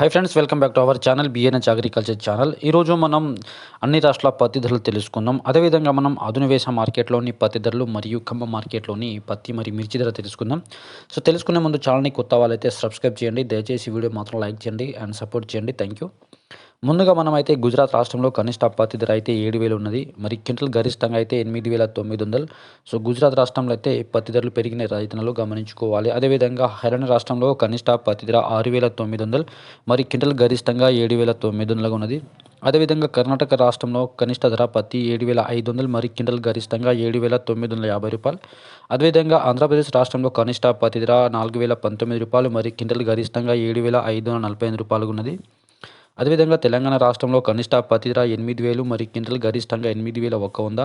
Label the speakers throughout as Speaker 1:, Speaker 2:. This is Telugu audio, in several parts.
Speaker 1: Hi friends welcome back to our channel BNH agriculture channel ఈరోజు మనం అన్ని రాష్ట్రాల పత్తి ధరలు తెలుసుకుందాం అదేవిధంగా మనం ఆధునివేశ మార్కెట్లోని పత్తి ధరలు మరియు ఖమ్మ మార్కెట్లోని పత్తి మరియు మిర్చి ధర తెలుసుకుందాం. సో తెలుసుకునే ముందు ఛానల్ని కొత్త వాళ్ళైతే సబ్స్క్రైబ్ చేయండి. దయచేసి వీడియో మాత్రం లైక్ చేయండి అండ్ సపోర్ట్ చేయండి. థ్యాంక్ యూ ముందుగా మనమైతే గుజరాత్ రాష్ట్రంలో కనిష్ట పత్తి ధర అయితే ఏడు వేలు ఉన్నది. మరి క్వింటల్ గరిష్టంగా అయితే ఎనిమిది వేల తొమ్మిది వందలు. సో గుజరాత్ రాష్ట్రంలో అయితే పత్తి ధరలు పెరిగిన రైతన్నలు గమనించుకోవాలి. అదేవిధంగా హర్యానా రాష్ట్రంలో కనిష్ట పత్తి ధర ఆరు వేల తొమ్మిది వందలు. మరి క్వింటల్ గరిష్టంగా ఏడు వేల తొమ్మిది వందలుగా ఉన్నది. అదేవిధంగా కర్ణాటక రాష్ట్రంలో కనిష్ట ధర పత్తి ఏడు వేల ఐదు వందలు మరి క్వింటల్ గరిష్టంగా ఏడు వేల తొమ్మిది వందల యాభై రూపాయలు. అదేవిధంగా ఆంధ్రప్రదేశ్ రాష్ట్రంలో కనిష్ట పత్తి ధర నాలుగు వేల పంతొమ్మిది రూపాయలు మరి క్వింటల్ గరిష్టంగా ఏడు వేల ఐదు వందల నలభై ఎనిమిది రూపాయలుగా ఉన్నది. అదేవిధంగా తెలంగాణ రాష్ట్రంలో కనిష్ట పత్తి ఎనిమిది వేలు మరి క్వింటల్ గరిష్టంగా ఎనిమిది వేల ఒక్క వంద.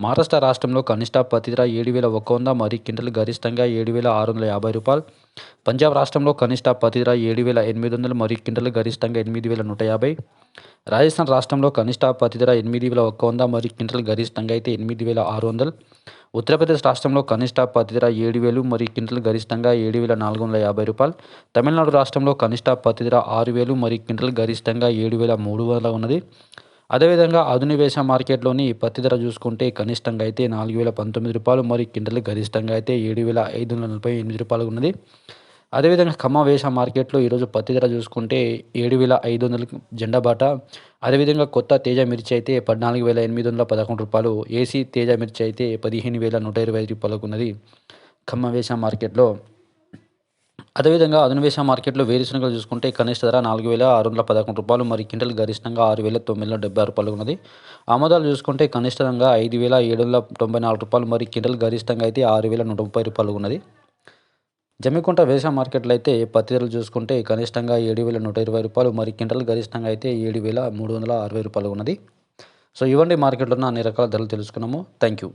Speaker 1: మహారాష్ట్ర రాష్ట్రంలో కనిష్ట పత్తి ధర ఏడు వేల ఒక్క వంద మరి క్వింటల్ గరిష్టంగా ఏడు వేల ఆరు వందల యాభై రూపాయలు. పంజాబ్ రాష్ట్రంలో కనిష్ట పత్తి ధర ఏడు వేల ఎనిమిది వందలు మరి క్వింటల్ గరిష్టంగా ఎనిమిది వేల నూట యాభై. రాజస్థాన్ రాష్ట్రంలో కనిష్ట పత్తి ధర ఎనిమిది వేల ఒక్క వంద మరి క్వింటల్ గరిష్టంగా అయితే ఎనిమిది వేల ఆరు వందలు. ఉత్తరప్రదేశ్ రాష్ట్రంలో కనిష్ట పత్తి ధర ఏడు వేలు మరి క్వింటల్ గరిష్టంగా ఏడు వేల నాలుగు వందల యాభై రూపాయలు. తమిళనాడు రాష్ట్రంలో కనిష్ట పత్తి ధర ఆరు వేలు మరి క్వింటల్ గరిష్టంగా ఏడు వేల మూడు వందల ఉన్నది. అదేవిధంగా ఆధునివేశ మార్కెట్లోని పత్తి ధర చూసుకుంటే కనిష్టంగా అయితే నాలుగు వేల పంతొమ్మిది రూపాయలు మరి క్వింటల్ గరిష్టంగా అయితే ఏడు వేల ఐదు వందల నలభై ఎనిమిది రూపాయలు ఉన్నది. అదేవిధంగా ఖమ్మం వేష మార్కెట్లో ఈరోజు పత్తి ధర చూసుకుంటే ఏడు వేల ఐదు వందల జెండా బాట. అదేవిధంగా కొత్త తేజ మిర్చి అయితే పద్నాలుగు వేల ఎనిమిది వందల పదకొండు రూపాయలు. ఏసీ తేజ మిర్చి అయితే పదిహేను వేల నూట ఇరవై ఐదు రూపాయలకు ఉన్నది ఖమ్మం వేష మార్కెట్లో. అదేవిధంగా అదనవేశ మార్కెట్లో వేరుశనగలు చూసుకుంటే కనిష్ట ధర నాలుగు వేల ఆరు వందల పదకొండు రూపాయలు మరి క్వింటల్ గరిష్టంగా ఆరు వేల తొమ్మిది వందల డెబ్బై రూపాయలు ఉన్నది. ఆమోదాలు చూసుకుంటే కనిష్టంగా ఐదు వేల ఏడు వందల తొంభై నాలుగు రూపాయలు మరి క్వింటల్ గరిష్టంగా అయితే ఆరు వేల నూట ముప్పై రూపాయలు ఉన్నది. జమ్మికుంట వేస మార్కెట్లో అయితే పత్తి ధరలు చూసుకుంటే కనిష్టంగా ఏడు వేల నూట ఇరవై రూపాయలు మరి క్వింటల్ గరిష్టంగా అయితే ఏడు వేల మూడు వందల అరవై రూపాయలు ఉన్నది. సో ఇవ్వండి మార్కెట్లో ఉన్న అన్ని రకాల ధరలు తెలుసుకున్నాము. Thank you.